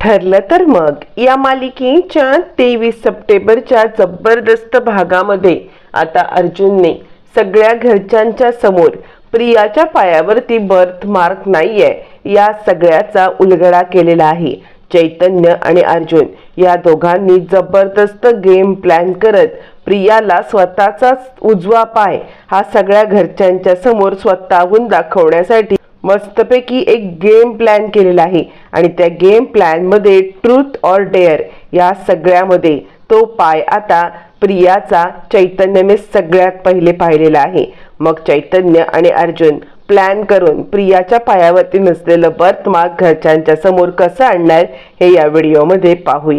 ठरलं तर मग. या मालिकेच्या तेवीस सप्टेंबरच्या जबरदस्त भागामध्ये आता अर्जुनने सगळ्या घरच्यांच्या समोर प्रियाच्या पायावरती बर्थ मार्क नाहीये. या सगळ्याचा उलगडा केलेला आहे. चैतन्य आणि अर्जुन या दोघांनी जबरदस्त गेम प्लॅन करत प्रियाला स्वतःचाच उजवा पाय हा सगळ्या घरच्यांच्या समोर स्वतःहून दाखवण्यासाठी मस्तपैकी एक गेम प्लॅन केलेला आहे. आणि त्या गेम प्लॅनमध्ये ट्रूथ ऑर डेअर या सगळ्यामध्ये तो पाय आता प्रियाचा चैतन्यने सगळ्यात पहिले पाहिलेला आहे. मग चैतन्य आणि अर्जुन प्लॅन करून प्रियाच्या पायावरती नसलेलं बर्थमार्क घरच्यांच्या समोर कसं आणणार हे या व्हिडिओमध्ये पाहूया.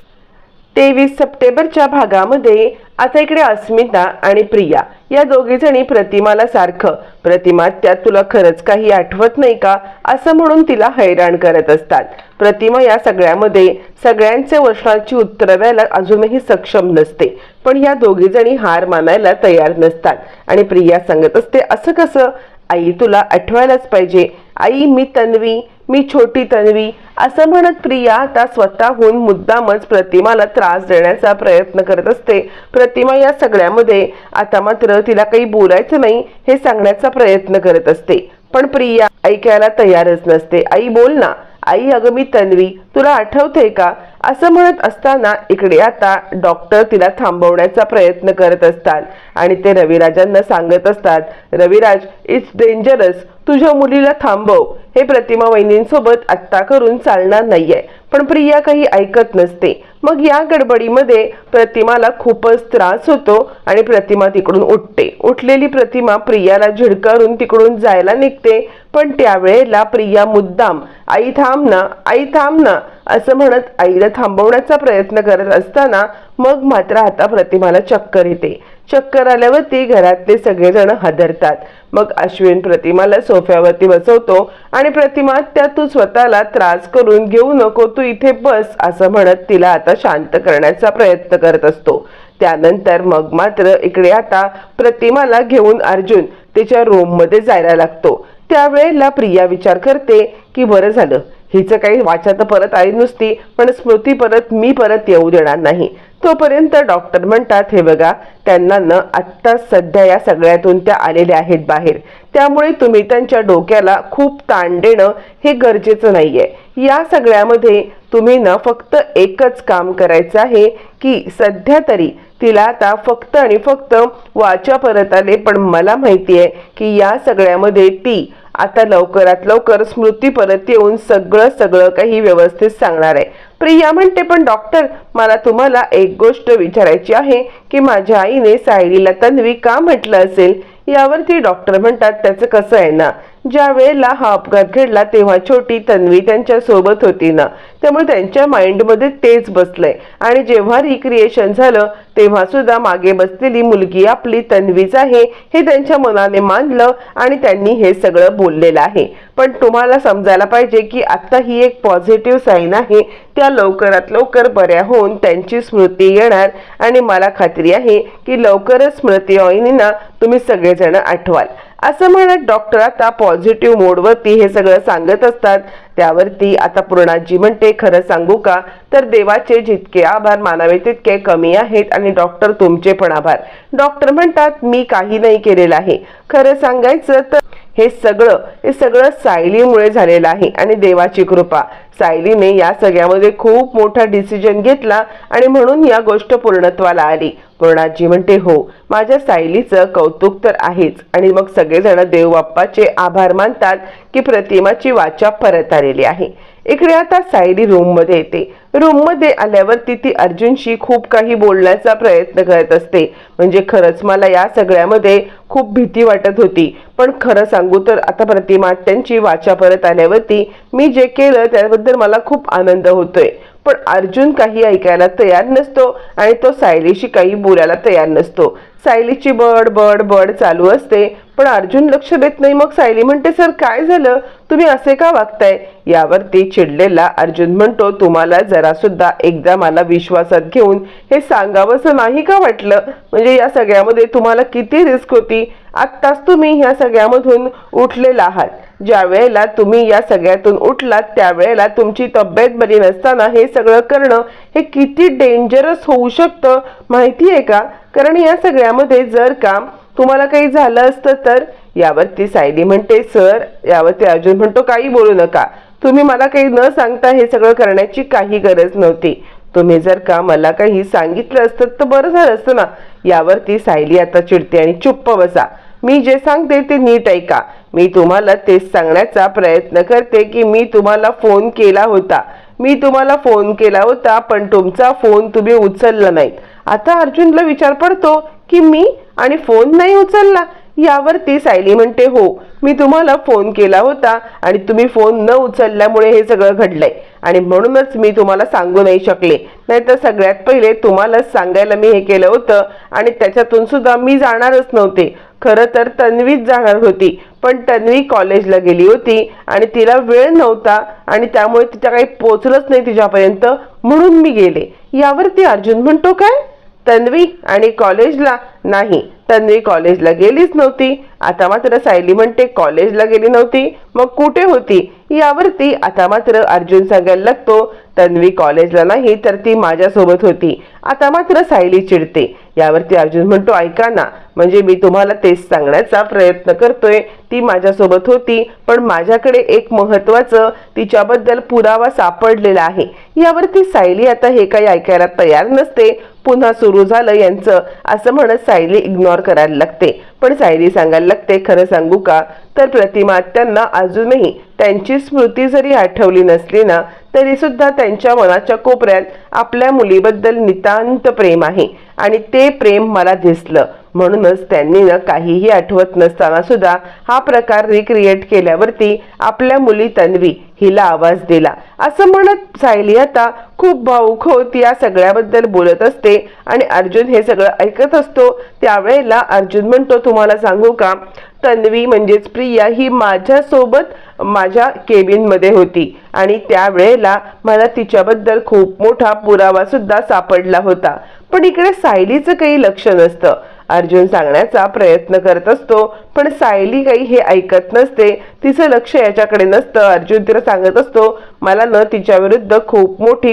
तेवीस सप्टेंबरच्या भागामध्ये आता इकडे अस्मिता आणि प्रिया या दोघी जणी प्रतिमाला सारखं प्रतिमा त्यात तुला खरंच काही आठवत नाही का? असं म्हणून तिला हैराण करत असतात. प्रतिमा या सगळ्यामध्ये सगळ्यांचे प्रश्नांची उत्तरं द्यायला अजूनही सक्षम नसते पण या दोघी जणी हार मानायला तयार नसतात. आणि प्रिया सांगत असते असं कसं? आई तुला आठवायलाच पाहिजे. आई मी तन्वी मी छोटी तन्वी असं म्हणत प्रिया आता स्वतःहून मुद्दामच प्रतिमाला त्रास देण्याचा प्रयत्न करत असते. प्रतिमा या सगळ्यामध्ये आता मात्र तिला काही बोलायचं नाही हे सांगण्याचा प्रयत्न करत असते. पण प्रिया ऐकायला तयारच नसते. आई बोल ना. आई अगं मी तन्वी. तुला आठवते का? असं म्हणत असताना इकडे आता डॉक्टर तिला थांबवण्याचा प्रयत्न करत असतात. आणि ते रविराजांना सांगत असतात रविराज इट्स डेंजरस तुझ्या मुलीला थांबव. हे प्रतिमा वहिनींसोबत आत्ता करून चालणार नाहीये. पण प्रिया काही ऐकत नसते. मग या गडबडीमध्ये प्रतिमाला खूपच त्रास होतो आणि प्रतिमा तिकडून उठते. उठलेली प्रतिमा प्रियाला झिडकारून तिकडून जायला निघते. पण त्यावेळेला प्रिया मुद्दाम आई थांब ना आई थांब ना असं म्हणत आईला थांबवण्याचा प्रयत्न करत असताना मग मात्र आता प्रतिमाला चक्कर येते. चक्कर आल्यावरती घरातले सगळेजण हादरतात. मग अश्विन प्रतिमाला सोफ्यावरती बसवतो आणि प्रतिमा त्या तू स्वतःला त्रास करून घेऊ नको तू इथे बस असं म्हणत तिला आता शांत करण्याचा प्रयत्न करत असतो. त्यानंतर मग मात्र इकडे आता प्रतिमाला घेऊन अर्जुन तिच्या रूममध्ये जायला लागतो. त्यावेळेला प्रिया विचार करते की बरं झालं हिचं काही वाचा तर परत आली नुसती पण स्मृती परत मी परत येऊ देणार नाही. तोपर्यंत डॉक्टर म्हणतात हे बघा त्यांना न आत्ता सध्या या सगळ्यातून त्या आलेल्या आहेत बाहेर. त्यामुळे तुम्ही त्यांच्या डोक्याला खूप ताण देणं हे गरजेचं नाही आहे या सगळ्यामध्ये तुम्ही ना फक्त एकच काम करायचं आहे की सध्या तरी तिला आता फक्त आणि फक्त वाचा परत आले. पण मला माहिती आहे की या सगळ्यामध्ये ती आता लवकरात लवकर स्मृती परत येऊन सगळं सगळं काही व्यवस्थित सांगणार आहे. प्रिया म्हणते पण डॉक्टर मला तुम्हाला एक गोष्ट विचारायची आहे की माझ्या आईने सायलीला तन्वी का म्हटलं असेल? यावरती डॉक्टर म्हणतात त्याचं कसं आहे ना? ज्या वेळेला हा अपघात घडला तेव्हा छोटी तन्वी त्यांच्यासोबत होती ना. त्यामुळे त्यांच्या माइंडमध्ये तेच बसलंय. आणि जेव्हा रिक्रिएशन झालं तेव्हा सुद्धा मागे बसलेली मुलगी आपली तन्वीच आहे हे त्यांच्या मनाने मानलं आणि त्यांनी हे सगळं बोललेलं आहे. पण तुम्हाला समजायला पाहिजे की आता ही एक पॉझिटिव्ह साईन आहे. त्या लवकरात लवकर बऱ्या होऊन त्यांची स्मृती येणार. आणि मला खात्री आहे की लवकरच स्मृती ऑईनीना तुम्ही सगळेजण आठवाल. असं म्हणत डॉक्टर आता पॉझिटिव्ह मोडवरती हे सगळं सांगत असतात. त्यावरती आता पूर्णाजी म्हणते खरं सांगू का? तर देवाचे जितके आभार मानावे तितके कमी आहेत आणि डॉक्टर तुमचे पण आभार. डॉक्टर म्हणतात मी काही नाही केलेलं आहे. खरं सांगायचं तर हे सगळं हे सगळं सायलीमुळे झालेलं आहे आणि देवाची कृपा. सायलीने या सगळ्यामध्ये खूप मोठा डिसिजन घेतला आणि म्हणून या गोष्ट पूर्णत्वाला आली. पूर्णाजी म्हणते हो माझ्या सायलीचं कौतुक तर आहेच आणि मग सगळेजण देवबाप्पाचे आभार मानतात की प्रतिमाची वाचा परत आलेली आहे. इकडे आता सायली रूममध्ये येते. रूममध्ये आल्यावरती ती अर्जुनशी खूप काही बोलण्याचा प्रयत्न करत असते. म्हणजे खरंच मला या सगळ्यामध्ये खूप भीती वाटत होती. पण खरं सांगू तर आता प्रतिमा त्यांची वाचा परत आल्यावरती मी जे केलं त्याबद्दल मला खूप आनंद होतोय. पण अर्जुन काही ऐकायला तयार नसतो आणि तो सायलीशी काही बोलायला तयार नसतो. सायलीची बड बड बड चालू असते. पण अर्जुन लक्ष देत नाही. मग सायली म्हणते सर काय झालं? तुम्ही असे का वागताय? यावरती चिडलेला अर्जुन म्हणतो तुम्हाला जरा सुद्धा एकदा मला विश्वासात घेऊन हे सांगावंसं नाही का वाटलं? म्हणजे या सगळ्यामध्ये तुम्हाला किती रिस्क होती? आत्ताच तुम्ही ह्या सगळ्यामधून उठलेला आहात. ज्या वेळेला तुम्ही या सगळ्यातून उठलात त्यावेळेला तुमची तब्येत बरी नसताना हे सगळं करणं हे किती डेंजरस होऊ शकतं माहिती आहे का? कारण या सगळ्यामध्ये जर का तुम्हाला काही झालं असतं तर यावरती सायली म्हणते सर यावरती अर्जुन म्हणतो काही बोलू नका. तुम्ही मला काही न सांगता हे सगळं करण्याची काही गरज नव्हती. तुम्ही जर का मला काही सांगितलं असतं तर बरं झालं असतं ना. यावरती सायली आता चिडते आणि चुप्प बसा. मी जे सांगते ते नीट ऐका. मी तुम्हाला तेच सांगण्याचा प्रयत्न करते की मी तुम्हाला फोन केला होता. मी तुम्हाला फोन केला होता पण तुमचा फोन तुम्ही उचलला नाहीत. आता अर्जुनला विचार पडतो की मी आणि फोन नाही उचलला. यावरती सायली म्हणते हो मी तुम्हाला फोन केला होता आणि तुम्ही फोन न उचलल्यामुळे हे सगळं घडलंय. आणि म्हणूनच मी तुम्हाला सांगू नाही शकले. नाहीतर सगळ्यात पहिले तुम्हालाच सांगायला मी हे केलं होतं आणि त्याच्यातून सुद्धा मी जाणारच नव्हते. खरं तर तन्वीच जाणार होती पण तन्वी कॉलेजला गेली होती आणि तिला वेळ नव्हता आणि त्यामुळे तिच्या काही पोचलंच नाही तिच्यापर्यंत. म्हणून मी गेले. यावरती अर्जुन म्हणतो काय? तन्वी आणि कॉलेजला नाही. तन्वी कॉलेजला गेलीच नव्हती. आता मात्र सायली म्हणते कॉलेजला गेली नव्हती. मग कुठे होती? यावरती आता मात्र अर्जुन सांगायला लागतो तन्वी कॉलेजला नाही तर ती माझ्यासोबत होती. आता मात्र सायली चिडते. यावरती अर्जुन म्हणतो ऐका ना म्हणजे मी तुम्हाला तेच सांगण्याचा प्रयत्न करतोय. ती माझ्यासोबत होती पण माझ्याकडे एक महत्वाचं तिच्याबद्दल पुरावा सापडलेला आहे. यावरती सायली आता हे काही ऐकायला तयार नसते. पुन्हा सुरू झालं यांचं. असं म्हणत सायली इग्नोर करायला लागते. पण सायली सांगायला लागते खरं सांगू का? तर प्रतिमा त्यांना अजूनही त्यांची स्मृती जरी आठवली नसली ना तरी सुद्धा त्यांच्या मनाच्या कोपऱ्यात आपल्या मुलीबद्दल नितांत प्रेम आहे. आणि ते प्रेम मला दिसलं. म्हणूनच त्यांनी ना काहीही आठवत नसताना सुद्धा हा प्रकार रिक्रिएट केल्यावरती आपल्या मुली तन्वी हिला आवाज दिला. असं म्हणत सायली आता खूप भाऊक होत या सगळ्याबद्दल बोलत असते आणि अर्जुन हे सगळं ऐकत असतो. त्यावेळेला अर्जुन म्हणतो तुम्हाला सांगू का? तन्वी म्हणजेच प्रिया ही माझ्यासोबत माझ्या केबिनमध्ये होती. आणि त्यावेळेला मला तिच्याबद्दल खूप मोठा पुरावा सुद्धा सापडला होता. पण इकडे सायलीचं काही लक्ष नसतं. अर्जुन सांगण्याचा प्रयत्न करत असतो पण सायली काही हे ऐकत नसते. तिचं लक्ष याच्याकडे नसतं. अर्जुन तिला सांगत असतो मला न तिच्या विरुद्ध खूप मोठी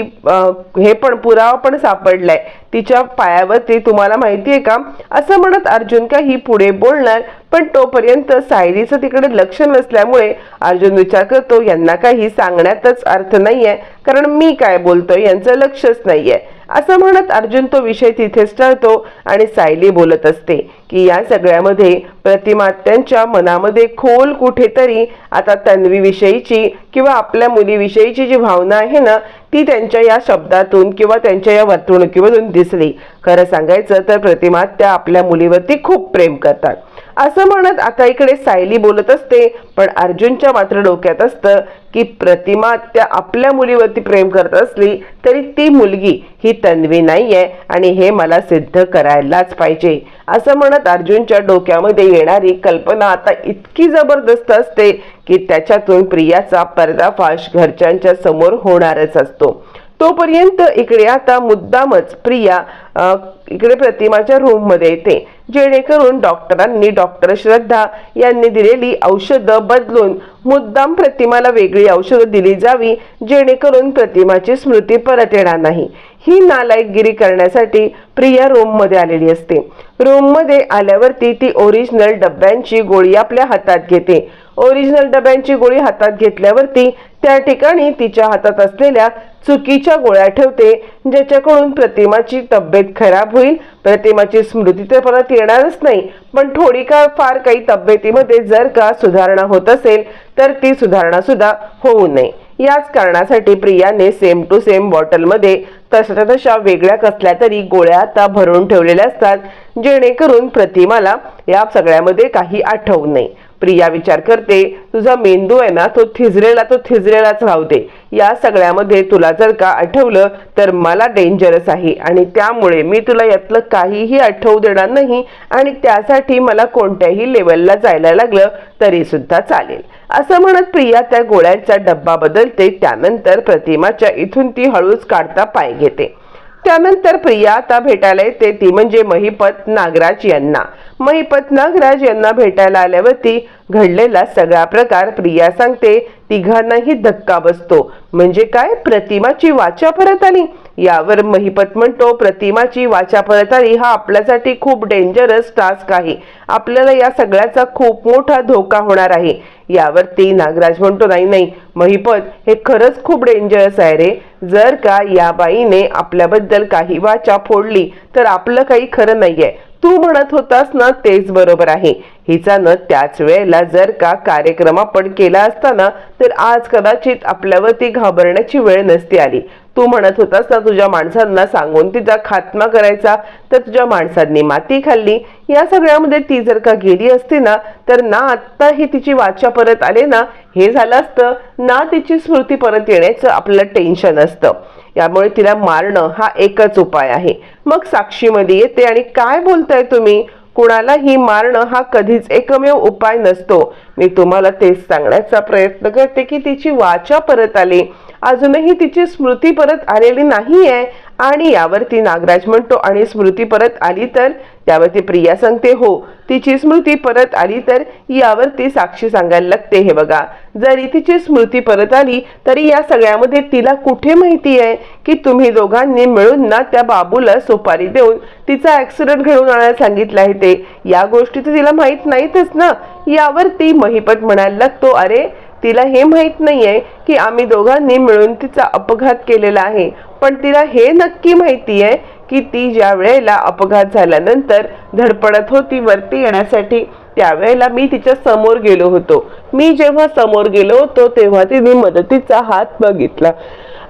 हे पण पुरावा पण सापडलाय. तिच्या पायावरती तुम्हाला माहिती आहे का? असं म्हणत अर्जुन काही पुढे बोलणार पण तोपर्यंत सायलीचं तिकडे लक्ष नसल्यामुळे अर्जुन विचार करतो यांना काही सांगण्यातच अर्थ नाहीये. कारण मी काय बोलतोय? यांचं लक्षच नाहीये. असं म्हणत अर्जुन तो विषय तिथेच टळतो आणि सायली बोलत असते की या सगळ्यामध्ये प्रतिमात्यांच्या मनामध्ये खोल कुठेतरी आता तन्वीविषयीची किंवा आपल्या मुलीविषयीची जी भावना आहे ना ती त्यांच्या या शब्दातून किंवा त्यांच्या या वर्तणुकीमधून दिसली. खरं सांगायचं तर प्रतिमा त्या आपल्या मुलीवरती खूप प्रेम करतात. असं म्हणत आता इकडे सायली बोलत असते पण अर्जुनच्या मात्र डोक्यात असतं की प्रतिमा त्या आपल्या मुलीवरती प्रेम करत असली तरी ती मुलगी ही तन्वी नाहीये आणि हे मला सिद्ध करायलाच पाहिजे. असं म्हणत अर्जुनच्या डोक्यामध्ये येणारी कल्पना आता इतकी जबरदस्त असते की त्याच्यातून प्रियाचा पर्दाफाश घरच्यांच्या समोर होणारच असतो. तोपर्यंत इकडे आता मुद्दामच प्रिया इकडे प्रतिमाच्या रूममध्ये येते. जेणेकरून डॉक्टरांनी डॉक्टर श्रद्धा यांनी दिलेली औषधं बदलून मुद्दाम प्रतिमाला वेगळी औषधं दिली जावी जेणेकरून प्रतिमाची स्मृती परत येणार नाही. ही नालायकगिरी करण्यासाठी प्रिया रूममध्ये आलेली असते. रूममध्ये आल्यावरती ती ओरिजिनल डब्यांची गोळी आपल्या हातात घेते. ओरिजिनल डब्यांची गोळी हातात घेतल्यावरती त्या ठिकाणी तिच्या हातात असलेल्या चुकीच्या गोळ्या ठेवते ज्याच्याकडून प्रतिमाची तब्येत खराब होईल. प्रतिमाची स्मृती तर परत येणारच नाही पण थोडी का फार काही तब्येतीमध्ये जर का सुधारणा होत असेल तर ती सुधारणा सुद्धा होऊ नये. याच कारणासाठी प्रियाने सेम टू सेम बॉटलमध्ये तशा तशा वेगळ्या कसल्या तरी गोळ्या आता भरून ठेवलेल्या असतात जेणेकरून प्रतिमाला या सगळ्यामध्ये काही आठवू नये. प्रिया विचार करते तुझा मेंदू आहे ना तो थिजरेला तो थिजरेलाच राहू दे या सगळ्यामध्ये तुला जर का आठवलं तर मला डेंजरस आहे. आणि त्यामुळे मी तुला यातलं काहीही आठवू देणार नाही आणि त्यासाठी मला कोणत्याही लेवलला जायला लागलं तरी सुद्धा चालेल. असं म्हणत प्रिया त्या गोळ्यांचा डब्बा बदलते. त्यानंतर प्रतिमाच्या इथून ती हळूच काढता पाय घेते. त्यानंतर प्रिया आता भेटायला येते ती म्हणजे महिपत नागराज यांना. महिपत नागराज यांना भेटायला आल्यावरती घडलेला सगळा प्रकार प्रिया सांगते. तिघांनाही धक्का बसतो. म्हणजे काय? प्रतिमाची वाचा परत आली. यावर महिपत म्हणतो प्रतिमाची वाचा परत आली. हा आपल्यासाठी खूप डेंजरस टास्क आहे. आपल्याला या सगळ्याचा खूप मोठा धोका होणार आहे. यावरती नागराज म्हणतो नाही नाही. महिपत हे खरंच खूप डेंजरस आहे रे. जर का या बाईने आपल्याबद्दल काही वाचा फोडली तर आपलं काही खरं नाहीये. तू म्हणत होतास ना तेच बरोबर आहे. हिचा न त्याच वेळेला जर का कार्यक्रम आपण केला असताना तर आज कदाचित आपल्यावरती घाबरण्याची वेळ नसती आली. तू म्हणत होतास ना तुझ्या माणसांना सांगून तिचा खात्मा करायचा तर तुझ्या माणसांनी माती खाल्ली. या सगळ्यामध्ये ती जर का गेली असती ना तर ना आत्ता ही तिची वाचा परत आले ना हे झालं असतं ना तिची स्मृती परत येण्याचं आपलं टेन्शन असतं. यामुळे तिला मारणं हा एकच उपाय आहे. मग साक्षीमध्ये येते आणि काय बोलताय तुम्ही? कुणालाही मारणं हा कधीच एकमेव उपाय नसतो. मी तुम्हाला तेच सांगण्याचा प्रयत्न करते की तिची वाचा परत आली. अजूनही तिची स्मृती परत आलेली नाहीये. आणि यावरती नागराज म्हणतो आणि स्मृती परत आली तर? त्यावरती प्रिया सांगते हो तिची स्मृती परत आली तर यावरती साक्षी सांगायला लागते. हे बघा जरी तिची स्मृती परत आली तरी या सगळ्यामध्ये तिला कुठे माहिती आहे की तुम्ही दोघांनी मिळून ना त्या बाबूला सुपारी देऊन तिचा ऍक्सिडेंट घडवून आणायला सांगितलं आहे ते? या गोष्टी तर तिला माहीत नाहीतच ना. यावरती महिपत म्हणायला लागतो अरे तिला हे माहीत नाहीये की आम्ही दोघांनी मिळून तिचा अपघात केलेला आहे. पण तिला हे नक्की माहिती आहे की ती ज्या वेळेला अपघात झाल्यानंतर धडपडत होती वरती येण्यासाठी त्यावेळेला मी तिच्या समोर गेलो होतो. मी जेव्हा समोर गेलो होतो तेव्हा तिने मदतीचा हात बघितला.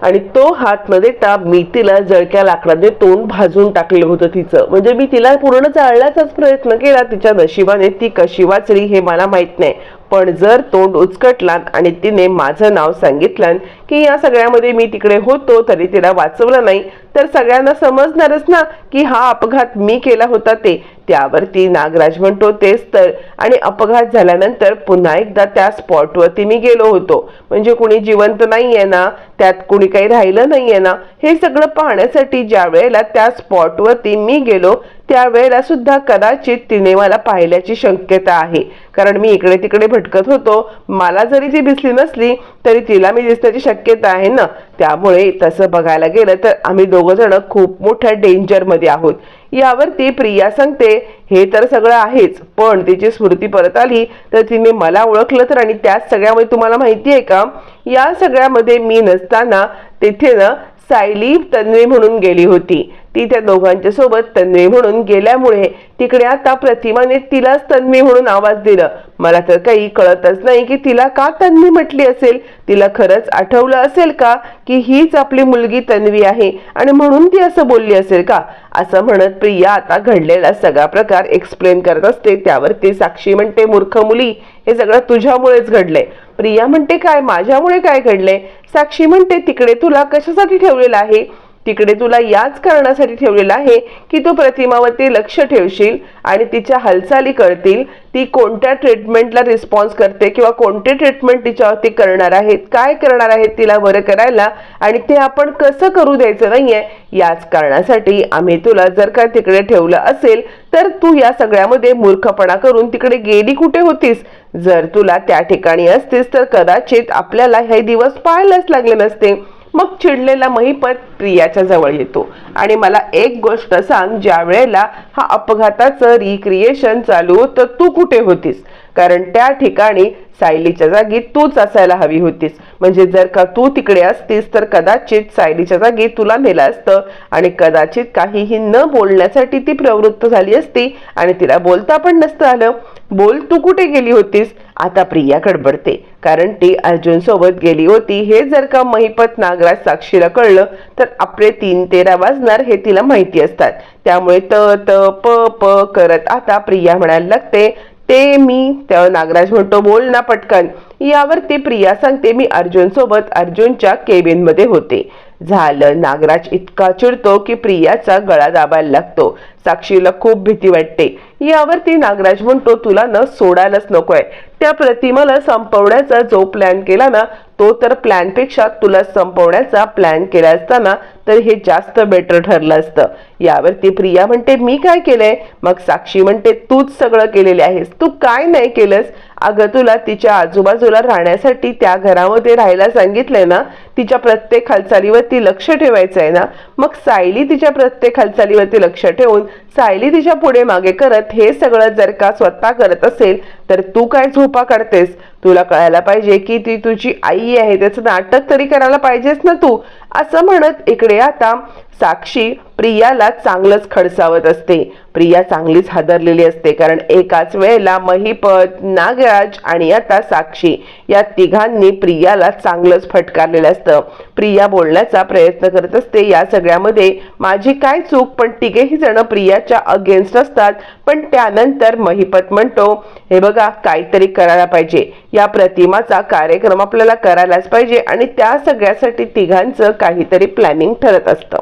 आणि तो हात न देता मी तिला जळक्या लाकडाने तोंड भाजून टाकलं होतं तिचं. म्हणजे मी तिला पूर्ण जाळण्याचाच प्रयत्न केला तिच्या नशिबाने. ती कशी वाचली हे मला माहीत नाही. पण जर तोंड उचकटलात आणि तिने माझं नाव सांगितलं की या सगळ्यामध्ये मी तिकडे होतो तरी तिला वाचवलं नाही तर सगळ्यांना समजणारच ना की हा अपघात मी केला होता ते. त्यावरती नागराज म्हणतो तेच तर. आणि अपघात झाल्यानंतर पुन्हा एकदा त्या स्पॉटवरती मी गेलो होतो. म्हणजे कुणी जिवंत नाहीये ना त्यात कुणी काही राहिलं नाहीये ना हे सगळं पाहण्यासाठी ज्या वेळेला त्या स्पॉटवरती मी गेलो त्यावेळेला सुद्धा कदाचित तिने मला पाहिल्याची शक्यता आहे. कारण मी इकडे तिकडे भटकत होतो. मला जरी ती दिसली नसली तरी तिला मी दिसण्याची शक्यता आहे ना? त्यामुळे तसं बघायला गेलं तर आम्ही दोघं जण खूप मोठ्या डेंजरमध्ये आहोत. यावरती प्रिया सांगते हे तर सगळं आहेच पण तिची स्मृती परत आली तर तिने मला ओळखलं तर आणि त्याच सगळ्यामध्ये तुम्हाला माहिती आहे का? या सगळ्यामध्ये मी नसताना तिथे ना सायली तन्वी म्हणून गेली होती. ती त्या दोघांच्या सोबत तन्वी म्हणून गेल्यामुळे तिकडे आता प्रतिमाने तिलाच तन्वी म्हणून आवाज दिला. मला तर काही कळतच नाही की तिला का तन्वी म्हटली असेल? तिला खरंच आठवलं असेल का की हीच आपली मुलगी तन्वी आहे आणि म्हणून ती असं बोलली असेल का? असं म्हणत प्रिया आता घडलेला सगळा प्रकार एक्सप्लेन करत असते. त्यावर ती साक्षी म्हणते मूर्ख मुली हे सगळं तुझ्यामुळेच घडलंय. प्रिया म्हणते काय? माझ्यामुळे काय घडलंय? साक्षी म्हणते तिकडे तुला कशासाठी ठेवलेलं आहे? तिकडे तुला याच कारणासाठी ठेवलेलं आहे की तू प्रतिमावरती लक्ष ठेवशील आणि तिच्या हालचाली कळतील ती कोणत्या ट्रीटमेंटला रिस्पॉन्स करते किंवा कोणते ट्रीटमेंट तिच्यावरती करणार आहेत काय करणार आहेत तिला बरं करायला आणि ते आपण कसं करू द्यायचं नाहीये याच कारणासाठी आम्ही तुला जर का तिकडे ठेवलं असेल तर तू या सगळ्यामध्ये मूर्खपणा करून तिकडे गेली कुठे होतीस? जर तुला त्या ठिकाणी असतीस तर कदाचित आपल्याला हे दिवस पाहायलाच लागले नसते. मग चिडलेला महिपत प्रियाच्या जवळ येतो. आणि मला एक गोष्ट सांग ज्या वेळेला हा अपघाताचं रिक्रिएशन चालू होतं तू कुठे होतीस? कारण त्या ठिकाणी सायलीच्या जागी तूच असायला हवी होतीस. म्हणजे जर का तू तिकडे असतीस तर कदाचित सायलीच्या जागी तुला नेलं असतं. आणि कदाचित काहीही न बोलण्यासाठी ती प्रवृत्त झाली असती आणि तिला बोलता पण नसतं आलं. बोल तू कुठे गेली होतीस? आता प्रिया कडबडते कारण ती अर्जुन सोबत गेली होती. हे जर का महिपत नागराज साक्षीला कळलं तर आपले तीन तेरा वाजणार हे तिला माहिती असतात. त्यामुळे त त प प करत आता प्रिया म्हणायला लागते ते मी त्या नागराज म्हणतो बोल ना पटकन. यावरती प्रिया सांगते मी अर्जुन सोबत अर्जुनच्या केबिनमध्ये होते. झालं. नागराज इतका चिडतो की प्रियाचा गळा दाबायला लागतो. साक्षीला खूप भीती वाटते. यावरती नागराज म्हणतो तुला न सोडायलाच नकोय. त्या प्रतिमाला संपवण्याचा जो प्लॅन केला ना तो तर प्लॅनपेक्षा तुला संपवण्याचा प्लॅन केला असताना तर हे जास्त बेटर ठरलं असतं. यावरती प्रिया म्हणते मी काय केलंय? मग साक्षी म्हणते तूच सगळं केलेले आहेस. तू काय नाही केलंस? अगं तुला तिच्या आजूबाजूला राहण्यासाठी त्या घरामध्ये राहायला सांगितलंय ना तिच्या प्रत्येक हालचालीवरती लक्ष ठेवायचं आहे ना मग सायली तिच्या प्रत्येक हालचालीवरती लक्ष ठेवून सायली तिच्या पुढे मागे करत हे सगळं जर का स्वतः करत असेल तर तू काय झोपा काढतेस? तुला कळायला पाहिजे की ती तुझी आई आहे त्याचं नाटक तरी करायला पाहिजेस ना तू. असं म्हणत इकडे आता साक्षी प्रियाला चांगलंच खडसावत असते. प्रिया चांगलीच हादरलेली असते कारण एकाच वेळेला महिपत नागराज आणि आता साक्षी या तिघांनी प्रियाला चांगलंच फटकारलेलं असतं. प्रिया बोलण्याचा प्रयत्न करत असते. या सगळ्यामध्ये माझी काय चूक? पण तिघेही जण प्रियाच्या अगेन्स्ट असतात. पण त्यानंतर महिपत म्हणतो हे बघा काहीतरी करायला पाहिजे. या प्रतिमाचा कार्यक्रम आपल्याला करायलाच पाहिजे आणि त्या सगळ्यासाठी तिघांचं काहीतरी प्लॅनिंग ठरत असतं.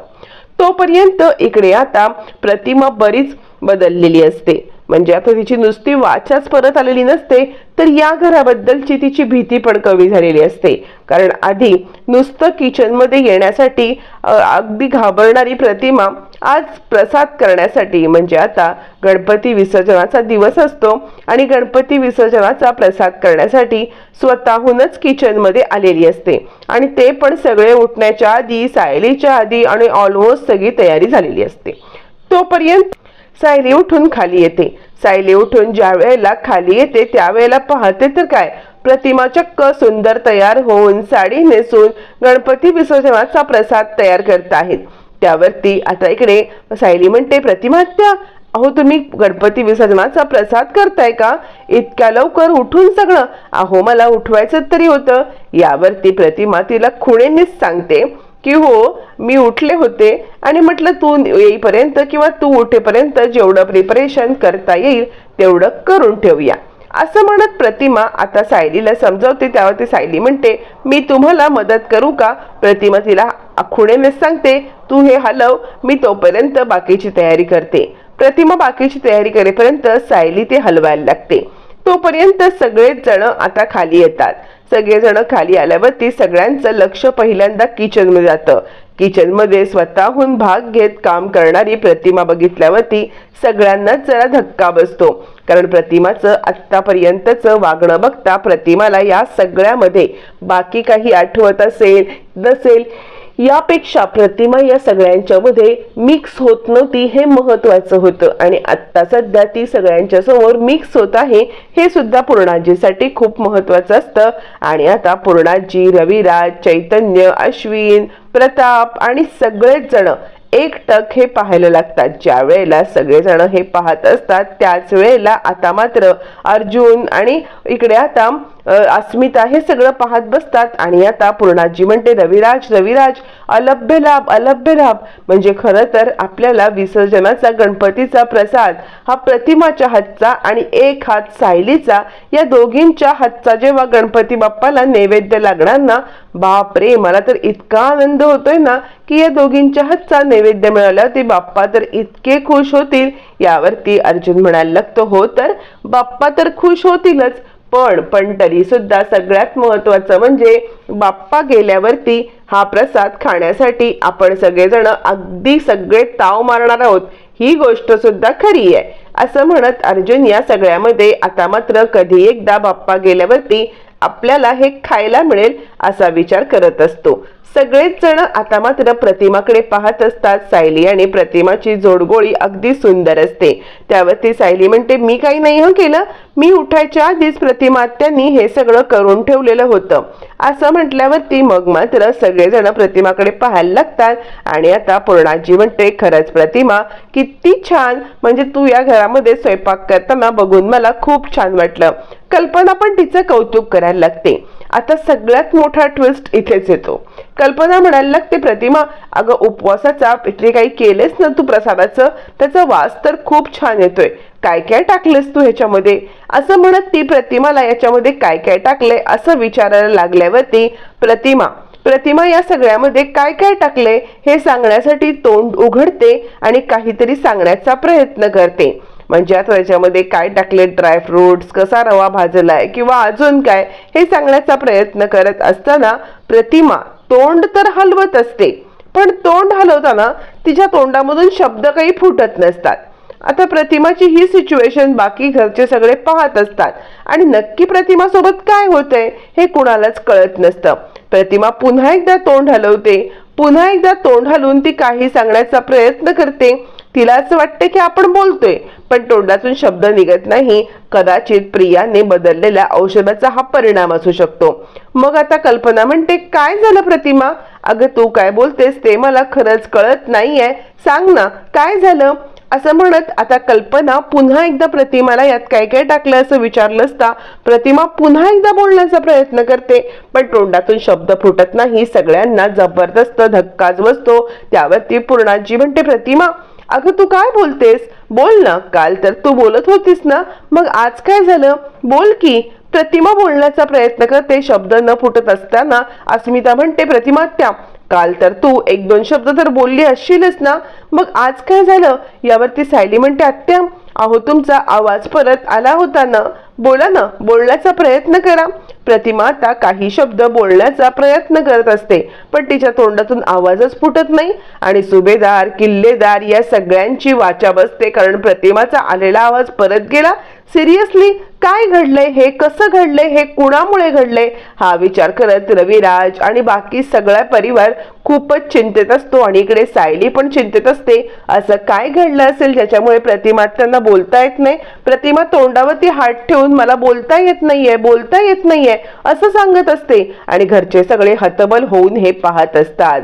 तोपर्यंत इकडे आता प्रतिमा बरीच बदललेली असते. म्हणजे आता तिची नुसती वाचाच परत आलेली नसते तर या घराबद्दलची तिची भीती पण कमी झालेली असते. कारण आधी नुसतं किचनमध्ये येण्यासाठी अगदी घाबरणारी प्रतिमा आज प्रसाद करण्यासाठी म्हणजे आता गणपती विसर्जनाचा दिवस असतो आणि गणपती विसर्जनाचा प्रसाद करण्यासाठी स्वतःहूनच किचनमध्ये आलेली असते. आणि ते पण सगळे उठण्याच्या आधी सायलीच्या आधी आणि ऑलमोस्ट सगळी तयारी झालेली असते. तोपर्यंत सायली उठून खाली येते. सायली उठून ज्या वेळेला खाली येते त्यावेळेला पाहते तर काय? प्रतिमा चक्क सुंदर तयार होऊन साडी नेसून गणपती विसर्जनाचा प्रसाद तयार करत आहेत. त्यावरती आता इकडे सायली म्हणते प्रतिमा त्या अहो तुम्ही गणपती विसर्जनाचा प्रसाद करताय का? इतक्या लवकर उठून सगळं. अहो मला उठवायचं तरी होतं. यावरती प्रतिमा तिला खुणेनीच सांगते की हो मी उठले होते आणि म्हटलं तू येईपर्यंत किंवा तू उठेपर्यंत जेवढं प्रिपरेशन करता येईल तेवढं करून ठेवूया. असं म्हणत प्रतिमा आता सायलीला समजावते. त्यावर ती सायली म्हणते मी तुम्हाला मदत करू का? प्रतिमा तिला खुणेने सांगते तू हे हलव मी तोपर्यंत बाकीची तयारी करते. प्रतिमा बाकीची तयारी करेपर्यंत सायली ते हलवायला लागते. तोपर्यंत सगळेच जण आता खाली येतात. सगळेजण खाली आल्यावरती सगळ्यांचं लक्ष पहिल्यांदा किचनमध्ये जातं. किचनमध्ये स्वतःहून भाग घेत काम करणारी प्रतिमा बघितल्यावरती सगळ्यांनाच जरा धक्का बसतो. कारण प्रतिमाचं आत्तापर्यंतचं वागणं बघता प्रतिमाला या सगळ्यामध्ये बाकी काही आठवत असेल नसेल यापेक्षा प्रतिमा या सगळ्यांच्या मध्ये मिक्स होत नव्हती हे महत्वाचं होतं. आणि आत्ता सध्या ती सगळ्यांच्या समोर मिक्स होत आहे हे सुद्धा पूर्णाजीसाठी खूप महत्वाचं असतं. आणि आता पूर्णाजी रविराज चैतन्य अश्विन प्रताप आणि सगळेच जण एक टक हे पाहायला लागतात. ज्या वेळेला सगळेजण हे पाहत असतात त्याच वेळेला आता मात्र अर्जुन आणि इकडे आता अस्मिता हे सगळं पाहत बसतात आणि आता पूर्णाजी म्हणते रविराज रविराज अलभ्य लाभ अलभ्य लाभ. म्हणजे खरं तर आपल्याला विसर्जनाचा गणपतीचा प्रसाद हा प्रतिमाच्या हातचा आणि एक हात सायलीचा या दोघींच्या हातचा जेव्हा गणपती बाप्पाला नैवेद्य लागणार ना बापरे मला तर इतका आनंद होतोय ना की या दोघींच्या हातचा नैवेद्य मिळाल्यावर ते बाप्पा तर इतके खुश होतील. यावरती अर्जुन म्हणायला लागतो हो तर बाप्पा तर खुश होतीलच पण पण तरी सुद्धा सगळ्यात महत्वाचं म्हणजे बाप्पा गेल्यावरती हा प्रसाद खाण्यासाठी आपण सगळेजण अगदी सगळे ताव मारणार आहोत. ही गोष्ट सुद्धा खरी आहे. असं म्हणत अर्जुन या सगळ्यामध्ये आता मात्र कधी एकदा बाप्पा गेल्यावरती आपल्याला हे खायला मिळेल असा विचार करत असतो. सगळेच जण आता मात्र प्रतिमाकडे पाहत असतात. सायली आणि प्रतिमाची जोडगोळी अगदी सुंदर असते. त्यावरती सायली म्हणते मी काही नाही हं केलं. मी उठायच्या आधीच प्रतिमात्यांनी हे सगळं करून ठेवलेलं होतं. असं म्हटल्यावरती मग मात्र सगळेजण प्रतिमाकडे पाहायला लागतात. आणि आता पूर्णाजी म्हणते खरंच प्रतिमा किती छान. म्हणजे तू या घरामध्ये स्वयंपाक करताना बघून मला खूप छान वाटलं. कल्पना पण तिचं कौतुक करायला लागते. आता सगळ्यात मोठा ट्विस्ट इथेच येतो. कल्पना म्हणायला लागते प्रतिमा अगं उपवासाचा इथे काही केलेस ना तू प्रसादाचं? त्याचा वास तर खूप छान येतोय. काय काय टाकलेस तू ह्याच्यामध्ये? असं म्हणत ती प्रतिमाला याच्यामध्ये काय काय टाकले असं विचारायला लागल्यावरती प्रतिमा प्रतिमा या सगळ्यामध्ये काय काय टाकले हे सांगण्यासाठी तोंड उघडते आणि काहीतरी सांगण्याचा प्रयत्न करते. म्हणजे आता त्याच्यामध्ये काय टाकले ड्रायफ्रुट्स कसा रवा भाजलाय किंवा अजून काय हे सांगण्याचा प्रयत्न करत असताना प्रतिमा तोंड तर हलवत असते पण तोंड हलवताना तिच्या तोंडामधून शब्द काही फुटत नसतात. आता प्रतिमाची ही सिच्युएशन बाकी घरचे सगळे पाहत असतात. आणि नक्की प्रतिमा सोबत काय होतंय हे कुणालाच कळत नसतं. प्रतिमा पुन्हा एकदा तोंड हलवते पुन्हा एकदा तोंड हलवून ती काही सांगण्याचा प्रयत्न करते. तिला असं वाटतं की आपण बोलतोय. पण तोंडातून शब्द निघत नाही. कदाचित प्रियाने बदललेल्या औषधाचा हा परिणाम असू शकतो. मग आता कल्पना म्हणते काय झालं प्रतिमा? अगं तू काय बोलतेस ते मला खरंच कळत नाहीये. सांग ना काय झालं? असं म्हणत आता कल्पना पुन्हा एकदा प्रतिमाला यात काय काय टाकलं असं विचारलं असता प्रतिमा पुन्हा एकदा बोलण्याचा प्रयत्न करते. पण तोंडातून शब्द फुटत नाही. सगळ्यांना जबरदस्त धक्काच बसतो. त्यावरती पूर्णाजी म्हणते प्रतिमा अगं तू काय बोलतेस? बोल ना काल तर तू बोलत होतीस ना? मग आज काय झालं? बोल की प्रतिमा बोलण्याचा प्रयत्न करते शब्द न फुटत असताना अस्मिता म्हणते प्रतिमात्या काल तर तू एक दोन शब्द तर बोलली असशीलच ना? मग आज काय झालं? यावरती सायली म्हणते आत्या अहो तुमचा आवाज परत आला होता ना? बोला ना बोलण्याचा प्रयत्न करा. प्रतिमा आता काही शब्द बोलण्याचा प्रयत्न करत असते पण तिच्या तोंडातून आवाजच फुटत नाही. आणि सुभेदार किल्लेदार या सगळ्यांची वाचा बसते कारण प्रतिमाचा आलेला आवाज परत गेला. सिरियसली काय घडलंय? हे कसं घडलंय? हे कुणामुळे घडलंय? हा विचार करत रविराज आणि बाकी सगळा परिवार खूपच चिंतेत असतो आणि इकडे सायली पण चिंतेत असते. असं काय घडलं असेल? ज्याच्यामुळे प्रतिमा त्यांना बोलता येत नाही. प्रतिमा तोंडावरती हात ठेवून मला बोलता येत नाहीये बोलता येत नाहीये असं सांगत असते. आणि घरचे सगळे हतबल होऊन हे पाहत असतात.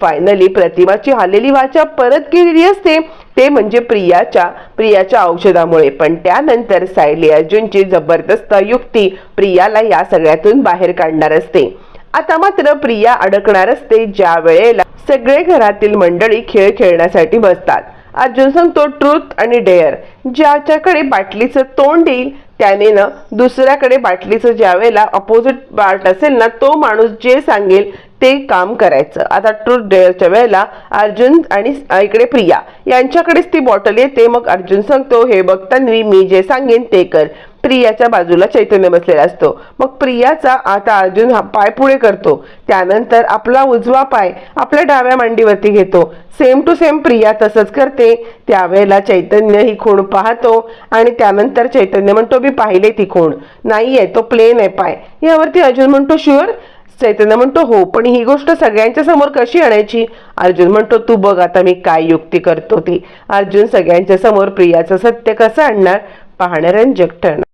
फायनली प्रतिमाची आलेली वाचा परत गेलेली असते. ते म्हणजे प्रियाच्या प्रियाच्या औषधामुळे. पण त्यानंतर सायली अर्जुनची जबरदस्त युक्ती प्रियाला या सगळ्यातून बाहेर काढणार असते. आता मात्र प्रिया अडकणार असते ज्या वेळेला सगळे घरातील मंडळी खेळ खेळण्यासाठी बसतात. अर्जुन सांगतो ट्रूथ आणि डेअर. ज्याच्याकडे बाटलीचं तोंड येईल त्याने ना दुसऱ्याकडे बाटलीचं ज्या वेळेला अपोजिट पार्ट असेल ना तो माणूस जे सांगेल ते काम करायचं. आता ट्रूथ डेअरच्या वेळेला अर्जुन आणि इकडे प्रिया यांच्याकडेच ती बॉटल येते. मग अर्जुन सांगतो हे बघताना मी जे सांगेन ते कर. प्रियाच्या बाजूला चैतन्य बसलेला असतो. मग प्रियाचा आता अर्जुन हा पाय पुढे करतो. त्यानंतर आपला उजवा पाय आपल्या डाव्या मांडीवरती घेतो. सेम टू सेम प्रिया तसंच करते. त्यावेळेला चैतन्य ही खूण पाहतो आणि त्यानंतर चैतन्य म्हणतो मी पाहिले ती खूण. नाहीये तो प्लेन आहे पाय. यावरती अर्जुन म्हणतो शुअर चैतन्य म्हणतो हो पण ही गोष्ट सगळ्यांच्या समोर कशी आणायची? अर्जुन म्हणतो तू बघ आता मी काय युक्ती करतो ती. अर्जुन सगळ्यांच्या समोर प्रियाचं सत्य कसं आणणार? पाहणाऱ्यांजग ठरणार.